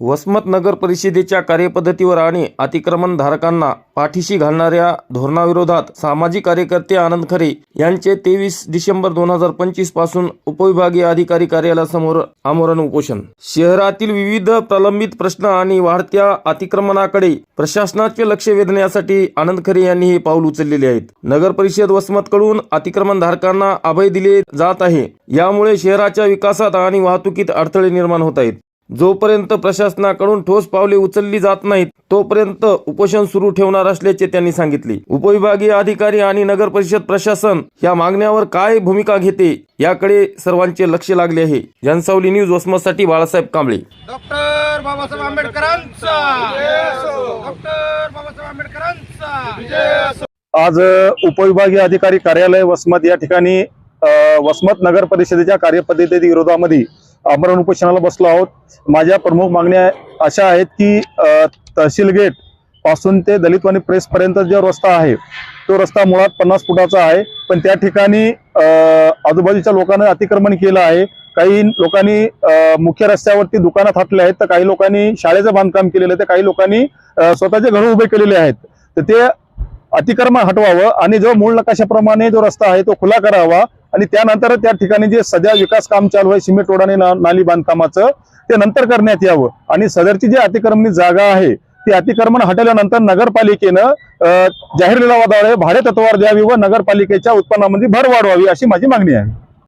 वसमत नगर परिषदेच्या कार्यपद्धतीवर आणि अतिक्रमणधारकांना पाठीशी घालणाऱ्या धोरणाविरोधात सामाजिक कार्यकर्ते आनंद खरे यांचे तेवीस डिसेंबर दोन हजार पंचवीसपासून उपविभागीय अधिकारी कार्यालयासमोर आमरण उपोषण. शहरातील विविध प्रलंबित प्रश्न आणि वाढत्या अतिक्रमणाकडे प्रशासनाचे लक्ष वेधण्यासाठी आनंद खरे यांनी हे पाऊल उचललेले आहेत. नगर परिषद वसमतकडून कडून अतिक्रमणधारकांना अभय दिले जात आहे. यामुळे शहराच्या विकासात आणि वाहतुकीत अडथळे निर्माण होत आहेत. जोपर्यंत प्रशासनाकडून ठोस पावले उचलली जात नाहीत तोपर्यंत उपोषण सुरू ठेवणार असल्याचे त्यांनी सांगितले. उपविभागीय अधिकारी आणि नगर परिषद प्रशासन या मागण्यावर काय भूमिका घेते याकडे सर्वांचे लक्ष लागले आहे. जनसावली न्यूज वसमतसाठी बाळासाहेब कांबळे. डॉक्टर बाबासाहेब आंबेडकरांचा. डॉक्टर बाबासाहेब आंबेडकरांचा. आज उपविभागीय अधिकारी कार्यालय वसमत या ठिकाणी वसमत नगर परिषदेच्या कार्यपद्धती विरोधामध्ये आमरण उपोषणाला बसलो आहोत. माझ्या प्रमुख मागण्या अशा आहेत की तहसील गेटपासून ते दलितवाणी प्रेसपर्यंत जो रस्ता आहे तो रस्ता मुळात पन्नास फुटाचा आहे. पण त्या ठिकाणी आजूबाजूच्या लोकांना अतिक्रमण केलं आहे. काही लोकांनी मुख्य रस्त्यावरती दुकानं थाटले आहेत. तर काही लोकांनी शाळेचं बांधकाम केलेलं आहे. तर काही लोकांनी स्वतःचे घर उभे केलेले आहेत. तर ते अतिक्रमण हटवावं आणि जो मूळ नकाशाप्रमाणे जो रस्ता आहे तो खुला करावा. आणि त्यानंतर त्या ठिकाणी जे सध्या विकास काम चालू आहे सिमेंट रोड आणि नाली बांधकामाचं ते नंतर करण्यात यावं. आणि सदरची जी अतिक्रमणी जागा आहे ती अतिक्रमण हटवल्यानंतर नगरपालिकेनं अं, जाहीर लिलावाद्वारे भाडे तत्वावर द्यावी व नगरपालिकेच्या उत्पन्नामध्ये भर वाढवावी अशी माझी मागणी आहे.